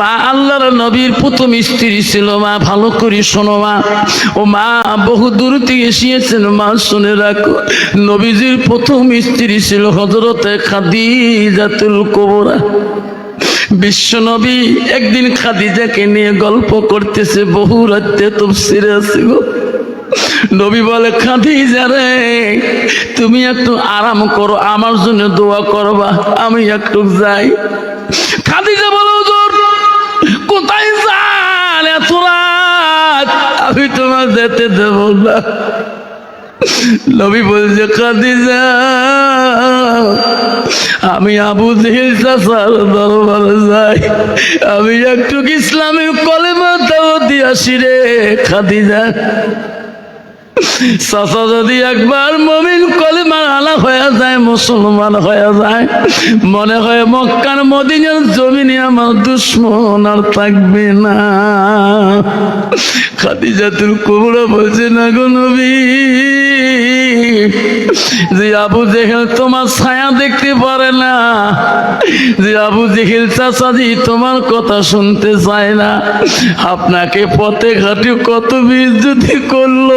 মা আল্লাহর নবীর প্রথম স্ত্রী ছিল মা, ভালো করে শোনো মা। ও মা, বহু দূর থেকে এসিয়েছেন মা, শুনে রাখো। নবীজির প্রথম স্ত্রী ছিল হজরতে খাদিজাতুল কোবরা। বিশ্ব নবী একদিন খাদিজাকে নিয়ে গল্প করতেছে, বহু রাত্রে তফসিরে গো। নবী বলে, খাদিজা রে, তুমি একটু আরাম করো, আমার জন্য দোয়া করবা, আমি একটু যাই। আমি তোমার যেতে দেব না। নবী বলছে আমি আবু দরবারে যাই। আমি একটু ইসলামের কলেমা দাও দিয়াছি রে খাদিজা চাচা যদি একবার মমিন কলিমার আলা হয়ে যায়, মুসলমান হয়ে যায়, মনে হয় মক্কার মদিনের জমিনে আমার দুশ্মন আর থাকবে না। খাদিজাতুল কুমড়া বলছে, না গো নবী। যে আবু জেহেল তোমার ছায়া দেখতে পারে না, যে আবু জেহেল চাচাজি তোমার কথা শুনতে চায় না। আপনাকে পথে ঘাটে কত বিদ্যুতি করল,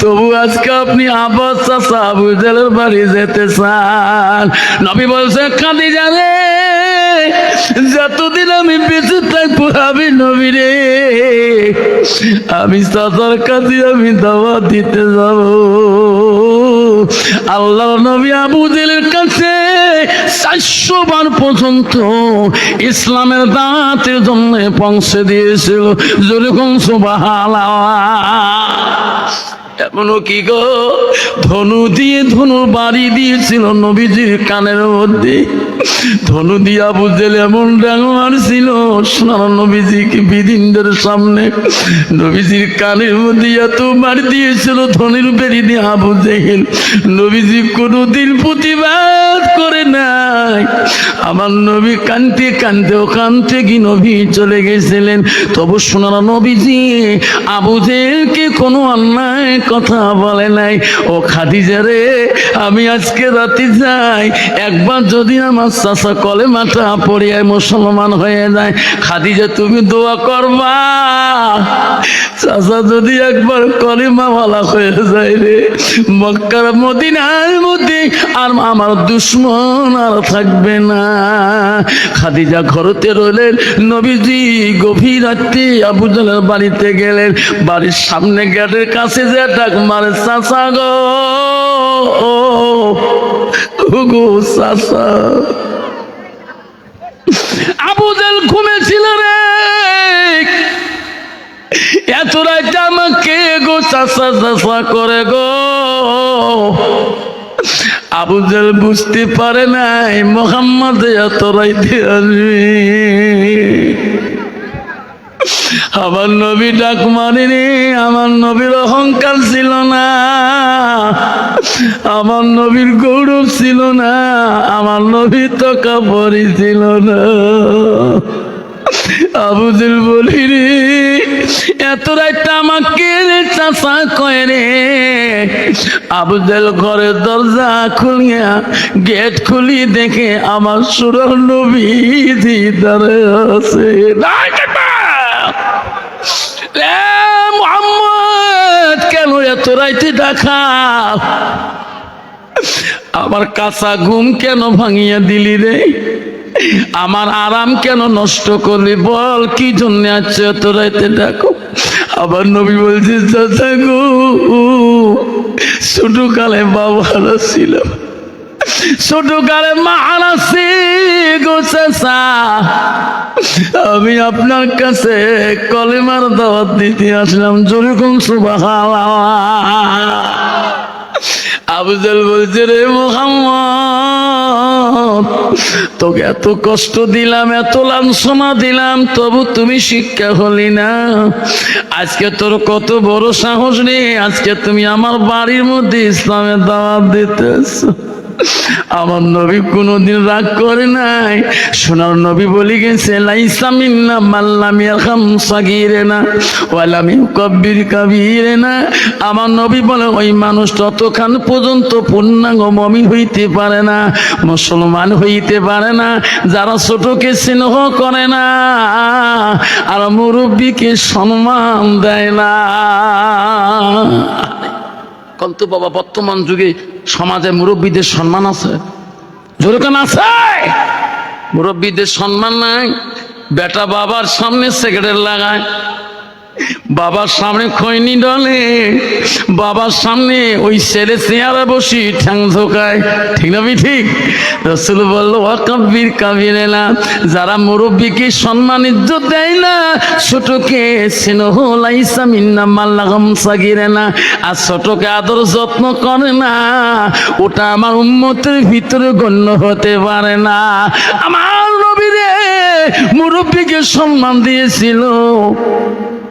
তবু আজকে আপনি আবার চাচা আবু জেলের বাড়ি যেতে চান। নবী বলছে কাঁদি জানে যতদিন আমি বেঁচে থাকব, আমি নবী রে। আমি চাচার কাছে আমি দাওয়া দিতে যাব। আল্লাহ নবী আবু জেলের কাছে চারশো বার পর্যন্ত ইসলামের দাঁতের জন্য পৌঁছে দিয়েছিল যেরকম সুবাহালা এমনও কি গো? ধনু দিয়ে ধনু বাড়ি দিয়েছিল নবীজির কানের মধ্যে। ধনু দিয়া বুঝলে এমন ডাঙ মারছিল সোনার নবীজিকে বিদিনদের সামনে, নবীজির কানের মধ্যে এত মার দিয়েছিল ধনির বেরি দিয়ে আবু জেহেল নবীজি কোনোদিন প্রতিবাদ করে নাই। আমার নবী কানতে কানতে ওখান থেকে নবী চলে গেছিলেন, তবু সোনার নবীজি আবু জেহেলকে কোনো অন্যায় কথা বলে নাই। ও খাদিজা রে, আমি আজকে রাতে যাই, একবার যদি আমার চাষা কলে মাথা পড়িয়ায় মুসলমান হয়ে যায়। খাদিজা, তুমি দোয়া করবা? চাষা যদি একবার কলিমা ভালা হয়ে যায় রে, মক্কার মদিনার মধ্যে আর আমার দুশ্মন আর থাকবে না। খাদিজা ঘরতে রইলেন, নবীজি গভীর রাত্রে আবু জালের বাড়িতে গেলেন। বাড়ির সামনে গেটের কাছে যে ডাক মারে চাষা গো ও গো চাষা আবু জাল ঘুমেছিল রে। এত রাত আমাকে গো চাষা চাষা করে গো। আবু জাল বুঝতে পারে নাই, মোহাম্মদ এত রাইতে আসবে। আমার নবী ডাক মারিনি আমার নবীর অহংকার ছিল না। আমার নবীর গৌরব ছিল না, আমার নবী তো কাপড়ই ছিল না। আবুদুল বলি রে, এত রাত আমাকে চাষা কয় রে। আবুদুল ঘরের দরজা খুলিয়া, গেট খুলি দেখে আমার সুরল নবী দিদারে আছে নাই কাকা এ মোহাম্মদ কেন এত রাইতে ডাকা আমার কাঁচা ঘুম কেন ভাঙিয়া দিলি রে? আমার আরাম কেন নষ্ট করলি? বল, কি জন্য আছে এত রাইতে ডাকো? আবার নবী বলছে, চাচা গো ছোট কালে বাবারা ছিল। ছোট কালে মাহারা সে আমি আপনার কাছে কলিমার দাওয়াত দিতে আসলাম, যেরকম সুবাহ আবুজাল বলছে, রে মোহাম্মদ, তোকে এত কষ্ট দিলাম, এত লাঞ্ছনা দিলাম, তবু তুমি শিক্ষা হলি না। আজকে তোর কত বড় সাহস নেই আজকে তুমি আমার বাড়ির মধ্যে ইসলামের দাওয়াত দিতেছ। আমার নবী কোনোদিন রাগ করে নাই। সোনার নবী বলি গেছে লাইসামিন্না মাল্লামিয়া খাম সাগিরে না ওয়ালামি কব্বির কাবিরে না আমার নবী বলে, ওই মানুষ ততক্ষণ পর্যন্ত পূর্ণাঙ্গ মমি হইতে পারে না, মুসলমান হইতে পারে না, যারা ছোটকে স্নেহ করে না, আর মুরব্বীকে সম্মান দেয় না। কিন্তু বাবা বর্তমান যুগে সমাজে মুরব্বীদের সম্মান আছে। যেরকম আছে? মুরব্বীদের সম্মান নাই। বেটা বাবার সামনে সেক্রেটারি লাগায়। বাবার সামনে খৈনি ডলে, বাবার সামনে ওই ছেলে চেয়ারে বসি ঠ্যাং ধোকায়। ঠিক না ঠিক? রসুল বলল ওয়াকাব্বির কাবির এলা যারা মুরব্বীকে সম্মান, ইজ্জত দেয় না, ছোটকে স্নেহ লাইসা মিন্না মাল্লাগম সাগিরে না আর ছোটকে আদর যত্ন করে না, ওটা আমার উম্মতের ভিতরে গণ্য হতে পারে না। আমার নবীরে মুরব্বীকে সম্মান দিয়েছিল।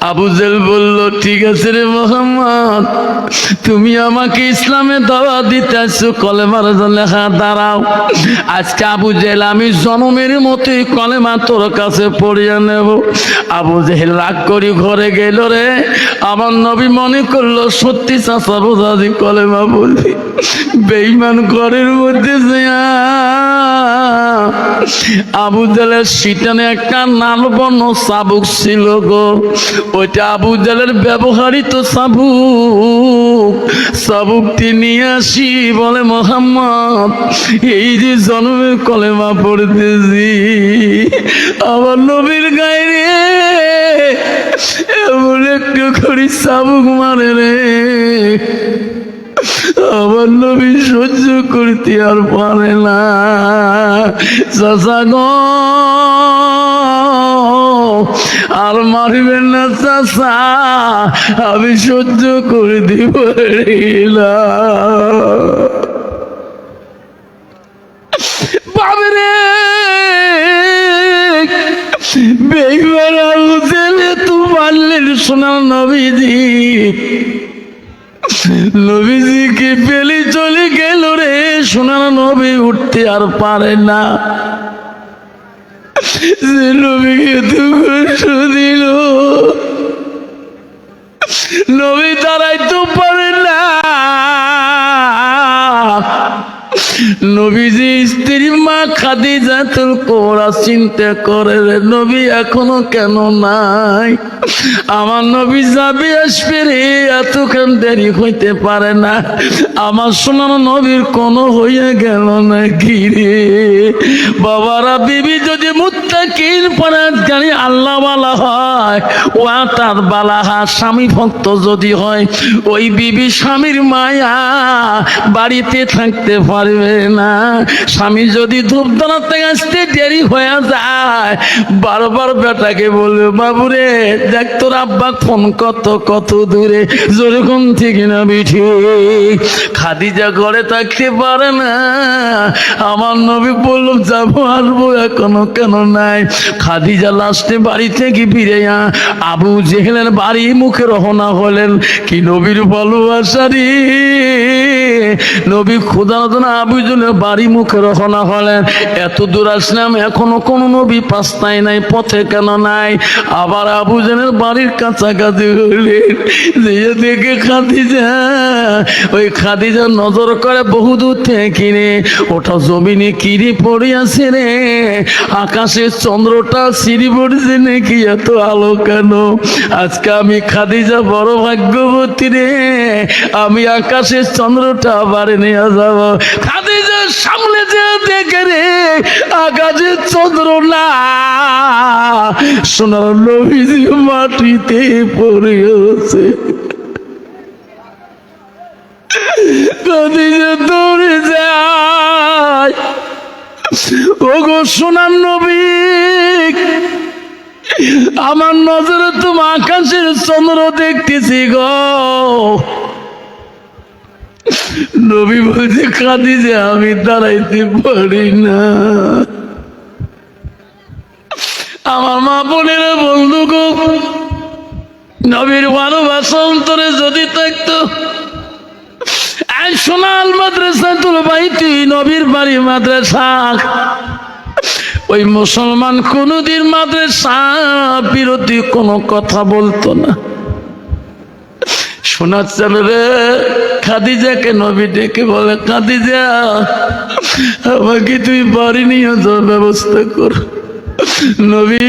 আবু জেল বলল, ঠিক আছে রে মোহাম্মদ, তুমি আমাকে ইসলামে দাওয়া দিতে আসছো কলেমার লেখা দাঁড়াও। আজকে আবু জেল, আমি জনমের মতোই কলেমা তোর কাছে পড়িয়ে নেব। আবু জেহেল রাগ করি ঘরে গেল রে। আমার নবী মনে করল, সত্যি চাষা বোঝাদি কলেমা বলবি। বেইমান ঘরের মধ্যে আবু জালের সিটানে একটা নাল বর্ণ চাবুক ছিল গো। ওইটা আবু জালের ব্যবহারিত চাবুক চাবুকটি নিয়ে আসি বলে, মোহাম্মদ, এই যে জন্মের কলেমা পড়তেছি, আমার নবীর গায়ে এমন একটু করি চাবুক মারে রে। আমার নবী সহ্য করতে আর পারে না। চাচা গো আর মারবেন না চাচা, আমি সহ্য করে দিব বাবরে নবীজি। পেলে চলে গেল রে, সোনার নবী উঠতে আর পারে না। যে নবীকে কষ্ট দিল নবী তারাই তো পারে না। নবীজি স্ত্রী মা খাদিজা তোর কোরা চিন্তা করে নবী এখনও কেন নাই? আমার নবী যাবে আসবে রে। এতক্ষণ দেরি হইতে পারে না। আমার সোনার নবীর কোনো হইয়া গেল না কি রে? বাবারা, বিবি যদি মুত্তাকির পরাজগারি আল্লাহ বালা হয়, ও তার বালাহা স্বামী ভক্ত যদি হয়, ওই বিবি স্বামীর মায়া বাড়িতে থাকতে পারবে না। স্বামী যদি ধূপ দাঁড়াতে আসতে দেরি হয়ে যায় বারবার বেটাকে বলবে, বাবুরে, দেখ তোর আব্বা ফোন কত কত দূরে। যেরকম ঠিক না বিঠি। খাদিজা ঘরে থাকতে পারে না। আমার নবী বলল, যাব আসব এখনও কেন নাই? খাদিজা লাস্টে বাড়ি থেকে ফিরে আবু জেহেলের বাড়ি মুখে রহনা হলেন, কি নবীর ভালোবাসারি নবী খুদা না আবুজনের বাড়ি মুখে রহনা হলেন এত দূর আসলাম, এখনও কোনো নবী পাস্তায় নাই, পথে কেন নাই? আবার আবুজনের বাড়ির কাছাকাছি হলেন, যে দেখে খাদিজা, ওই খাদিজা নজর করে বহু দূর থেকে কিনে ওটা জমিনে কিনে পড়ে আছে রে আকাশের চন্দ্রটা সিঁড়ি পড়ছে নাকি এত আলো কেন? আজকে আমি খাদিজা বড় ভাগ্যবতী রে, আমি আকাশের চন্দ্রটা বাড়ি নিয়ে যাব। সামনে যে দেখে রে আকাশের চন্দ্র না। সোনার নবীজি মাটিতে পড়ে আছে খাদিজা দৌড়ে যায়। ওগো সোনার নবী, আমার নজরে তুমি আকাশের চন্দ্র দেখতেছি গো। নবী বলছে কাঁদি যে আমি দাঁড়াইতে পারি না। আমার মা বোনের বন্ধু গো, নবীর ভালোবাসা অন্তরে যদি থাকতো সোনাল মাদ্রাসা তোর বাইতি নবীর বাড়ি মাদ্রাসা, ওই মুসলমান কোনদিন মাদ্রাসা বিরোধী কোনো কথা বলতো না। শোনাচ্ছেন রে খাদিজাকে নবী ডেকে বলে, খাদিজা, আমাকে তুই বাড়ি নিয়ে যাওয়ার ব্যবস্থা কর। নবী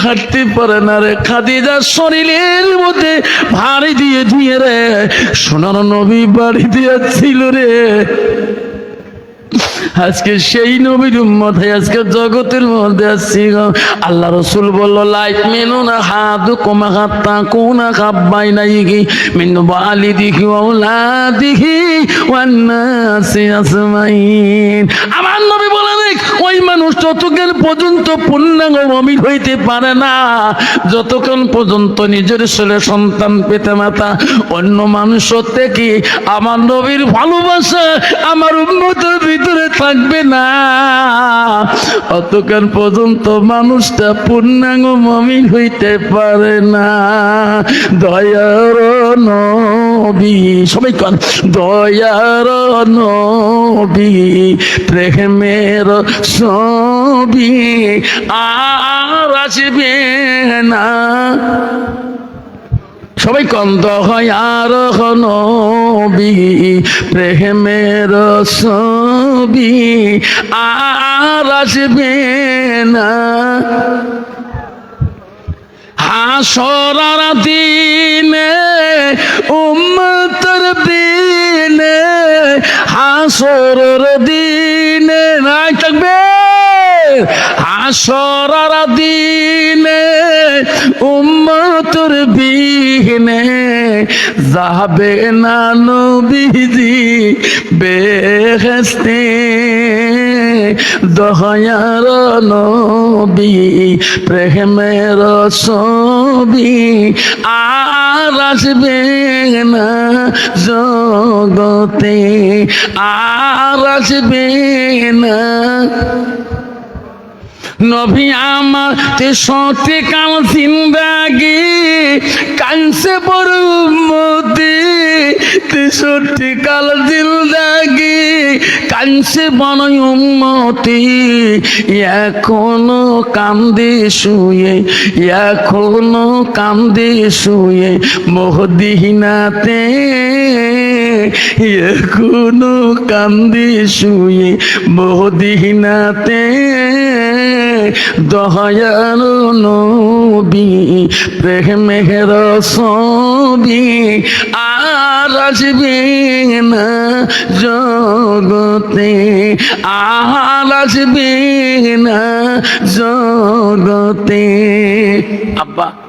হাঁটতে পারে না রে। খাদিজা শরীরের মধ্যে ভারী দিয়ে দিয়ে রে, সোনার নবী বাড়ি দিয়েছিল রে। আজকে সেই নবীর মধ্যে আজকে জগতের মধ্যে আসছি আল্লাহ রসুল বলল লাইফ মেনু না হাতু কমা হাত্তা কোনা খাব্বাই নাই কি মিনু বালি দিখি ওলা দিখি ওয়ান্নাসি আসমাইন আমার নবী ওই মানুষ যতক্ষণ পর্যন্ত পূর্ণাঙ্গ হইতে পারে না, যতক্ষণ পর্যন্ত নিজের ছেলে সন্তান পেতে মাতা, অন্য মানুষ থেকে আমার নবীর ভালোবাসা আমার উন্নতের ভিতরে থাকবে না। অতক্ষণ পর্যন্ত মানুষটা পূর্ণাঙ্গ মমিন হইতে পারে না। দয়ার নবী, সবাই কন, দয়ার নবী, প্রেমের সবি আর আসবে না। সবাই কন্ত হয় আর নবী, প্রেমের ছবি আর আসবে না। হাসরার দিনে উম্মতর দিনে হাসরর দিনে নাই থাকবে। হাসরার দিনে, উম্মতর বিহনে যাবে না নবীজি বেহেস্তে দয়ার নবী, প্রেমের ছবি আর আসবে না জগতে। আর আসবে না নবী আমার তেষট্টি কাল জিন্দাগি কাংসে বড় মতি তেষট্টি কাল জিন্দাগি কাংসে বড় উন্মতি এখনও কান্দে শুয়ে, এখনও কান্দে শুয়ে মোহদিনাতে এখনও কান্দে শুয়ে মোহদিনাতে দয়াল নবী প্রেমের সবি আর আসবে না জগতে। আর আসবে না জগতে। আব্বা